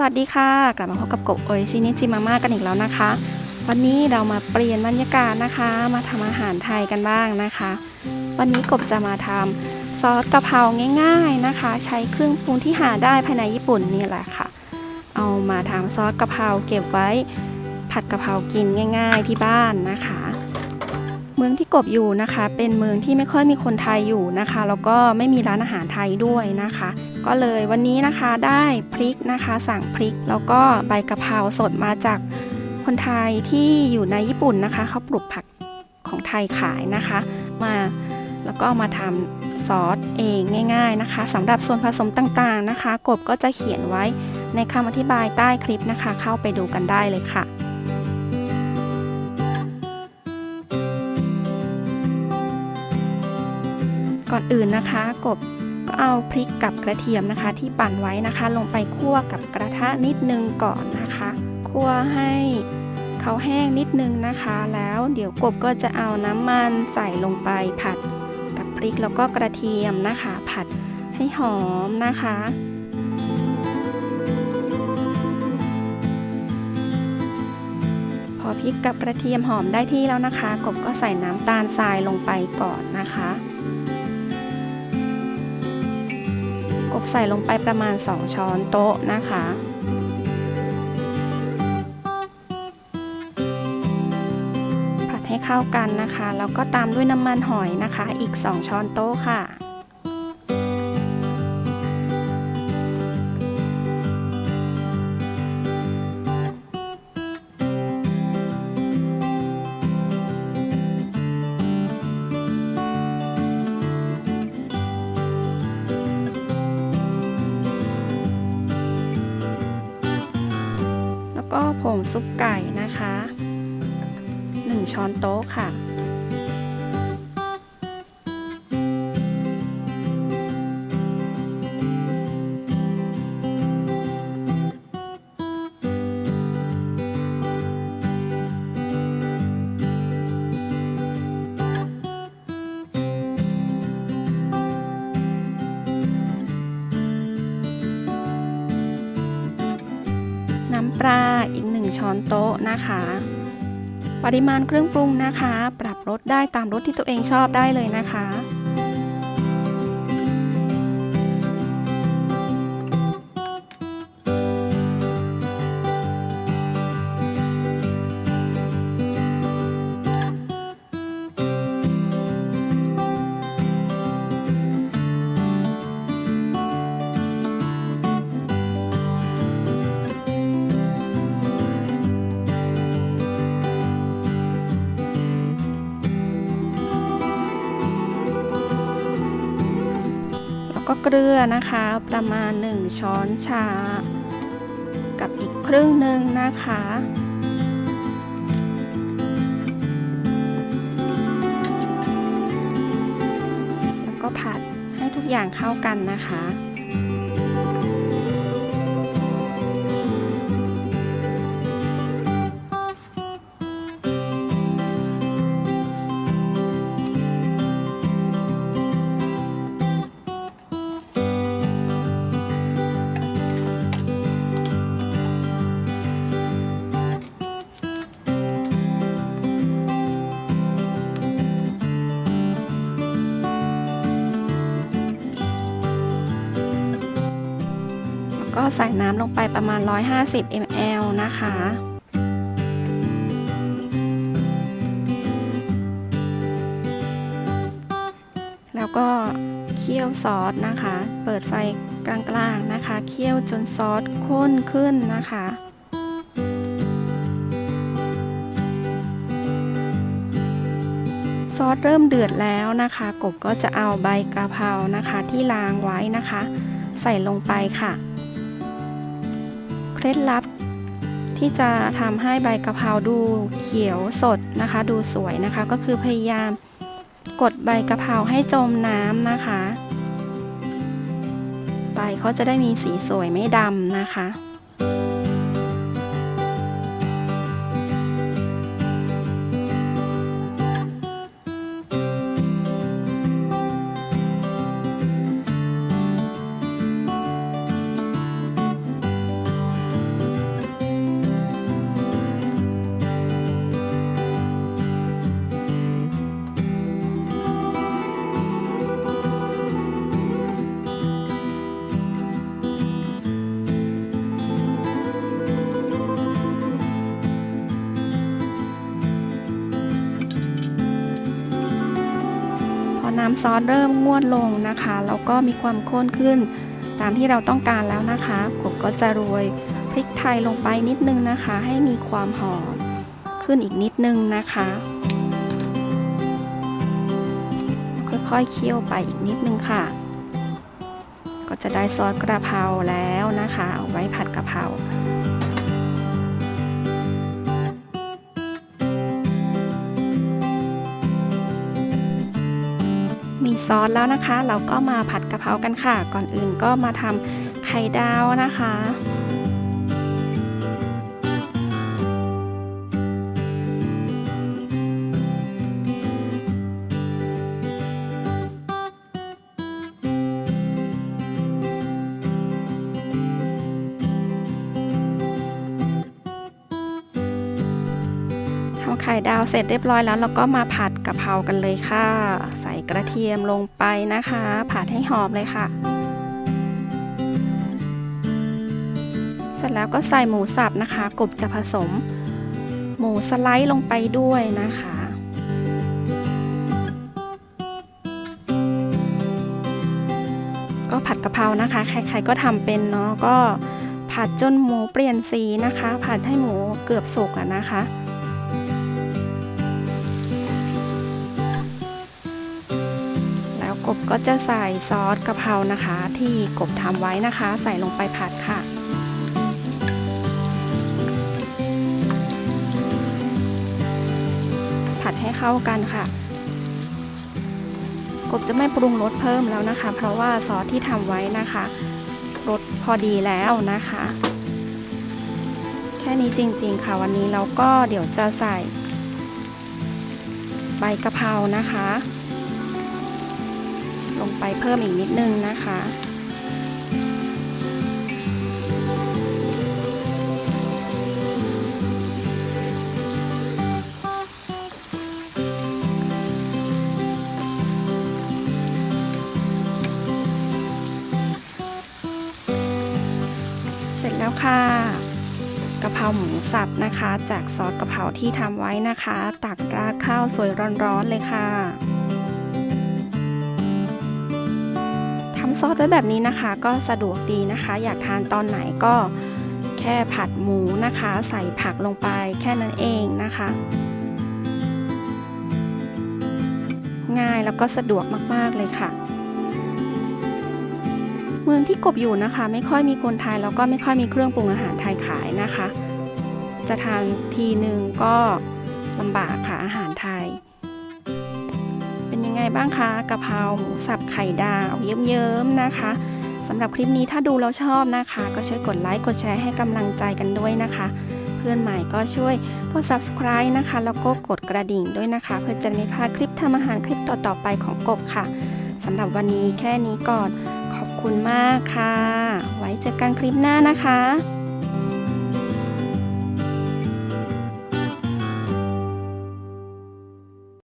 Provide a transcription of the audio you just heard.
สวัสดีค่ะ กลับมาพบกับกบโอชินิจิมาม่ากันอีกแล้วนะคะ วันนี้เรามาเปลี่ยนบรรยากาศนะคะ มาทำอาหารไทยกันบ้างนะคะ วันนี้กบจะมาทำซอสกะเพราง่าย ๆนะคะ ใช้เครื่องปรุงที่หาได้ภายในญี่ปุ่นนี่แหละค่ะ เอามาทำซอสกะเพราเก็บไว้ ผัดกะเพรากินง่าย ๆ ที่บ้านนะคะ เมืองที่กบอยู่นะคะ เป็นเมืองที่ไม่ค่อยมีคนไทยอยู่นะคะแล้วก็ไม่มีร้านอาหารไทยด้วยนะคะ ก็เลยวันนี้นะคะได้พริกนะคะสั่งพริก แล้วก็ใบกะเพราสดมาจากคนไทยที่อยู่ในญี่ปุ่นนะคะเขาปลูกผักของไทยขายนะคะ มาแล้วก็มาทำซอสเองง่ายๆนะคะสำหรับส่วนผสมต่างๆนะคะ กบก็จะเขียนไว้ในคำอธิบายใต้คลิปนะคะ เข้าไปดูกันได้เลยค่ะก่อนอื่นนะคะกบ เอาพริกกับกระเทียมนะคะ ที่ปั่นไว้นะคะ ลงไปคั่วกับกระทะนิดนึงก่อนนะคะ คั่วให้เขาแห้งนิดนึงนะคะ แล้วเดี๋ยวกบก็จะเอาน้ำมันใส่ลงไปผัดกับพริกแล้วก็กระเทียมนะคะ ผัดให้หอมนะคะพอพริกกับกระเทียมหอมได้ที่แล้วนะคะ กบก็ใส่น้ำตาลทรายลงไปก่อนนะคะ กใส่ลงไปประมาณ 2 ช้อนโต๊ะนะคะ ผัดให้เข้ากันนะคะ แล้วก็ตามด้วยน้ำมันหอยนะคะ อีก 2 ช้อนโต๊ะค่ะ ก็ผงซุปไก่นะคะ 1 ช้อนโต๊ะค่ะ ปลาอีก 1 ช้อนโต๊ะนะคะ ปริมาณเครื่องปรุงนะคะ ปรับรสได้ตามรสที่ตัวเองชอบได้เลยนะคะ ก็เกลือนะคะ ประมาณ 1 ช้อนชา กับอีกครึ่งหนึ่งนะคะ แล้วก็ผัดให้ทุกอย่างเข้ากันนะคะ ก็ใส่น้ำลงไปประมาณ 150 ml นะคะแล้วก็เคี่ยวซอสนะคะ เปิดไฟกลางๆนะคะ เคี่ยวจนซอสข้นขึ้นนะคะ ซอสเริ่มเดือดแล้วนะคะ กบก็จะเอาใบกะเพรานะคะที่ล้างไว้นะคะ ใส่ลงไปค่ะ เคล็ดลับ ที่จะทำให้ใบกะเพราดูเขียวสดนะคะ ดูสวยนะคะ ก็คือพยายามกดใบกะเพราให้จมน้ำนะคะ ใบเขาจะได้มีสีสวยไม่ดำนะคะ ซอสเริ่มงวดลงนะคะแล้วก็มีความข้นขึ้น ตามที่เราต้องการแล้วนะคะกบก็จะโรยพริกไทยลงไปนิดนึงนะคะ ให้มีความหอมขึ้นอีกนิดนึงนะคะค่อยๆเคี่ยวไปอีกนิดนึงค่ะ ก็จะได้ซอสกระเพราแล้วนะคะ เอาไว้ผัดกระเพรา ซอสแล้วนะคะ เราก็มาผัดกะเพรากันค่ะ ก่อนอื่นก็มาทำไข่ดาวนะคะ ข่ดาวเสร็จเรียบร้อยแล้วเราก็มาผัดกะเพรากันเลยค่ะ ใส่กระเทียมลงไปนะคะ ผัดให้หอมเลยค่ะ เสร็จแล้วก็ใส่หมูสับนะคะ กบจะผสม หมูสไลด์ลงไปด้วยนะคะก็ผัดกะเพรานะคะ ใครๆก็ทำเป็นเนาะก็ผัดจนหมูเปลี่ยนสีนะคะ ผัดให้หมูเกือบสุกอะนะคะ กบก็จะใส่ซอสกะเพรานะคะ ที่กบทำไว้นะคะ ใส่ลงไปผัดค่ะ ผัดให้เข้ากันค่ะ กบจะไม่ปรุงรสเพิ่มแล้วนะคะ เพราะว่าซอสที่ทำไว้นะคะรสพอดีแล้วนะคะ แค่นี้จริงๆค่ะวันนี้เราก็เดี๋ยวจะใส่ใบกะเพรานะคะ ลงไปเพิ่มอีกนิดนึงนะคะ เสร็จแล้วค่ะกะเพราหมูสับนะคะ จากซอสกะเพราที่ทำไว้นะคะ ตักราดข้าวสวยร้อนๆเลยค่ะำซอสไว้แบบนี้นะคะ ก็สะดวกดีนะคะ อยากทานตอนไหนก็แค่ผัดหมูนะคะ ใส่ผักลงไปแค่นั้นเองนะคะ ง่ายแล้วก็สะดวกมาก ๆ เลยค่ะ เมืองที่กบอยู่นะคะ ไม่ค่อยมีคนไทยแล้วก็ไม่ค่อยมีเครื่องปรุงอาหารไทยขายนะคะ จะทานทีหนึ่งก็ลำบากค่ะอาหารไทย บ้างคะกะเพราหมูสับไข่ดาวเยิ้มๆนะคะสำหรับคลิปนี้ถ้าดูแล้วชอบนะคะ ก็ช่วยกดไลค์กดแชร์ให้กำลังใจกันด้วยนะคะ เพื่อนใหม่ก็ช่วยกด subscribe นะคะ แล้วก็กดกระดิ่งด้วยนะคะ เพื่อจะไม่พลาดคลิปทำอาหารคลิปต่อๆไปของกบค่ะสำหรับวันนี้แค่นี้ก่อน ขอบคุณมากค่ะ ไว้เจอกันคลิปหน้านะคะ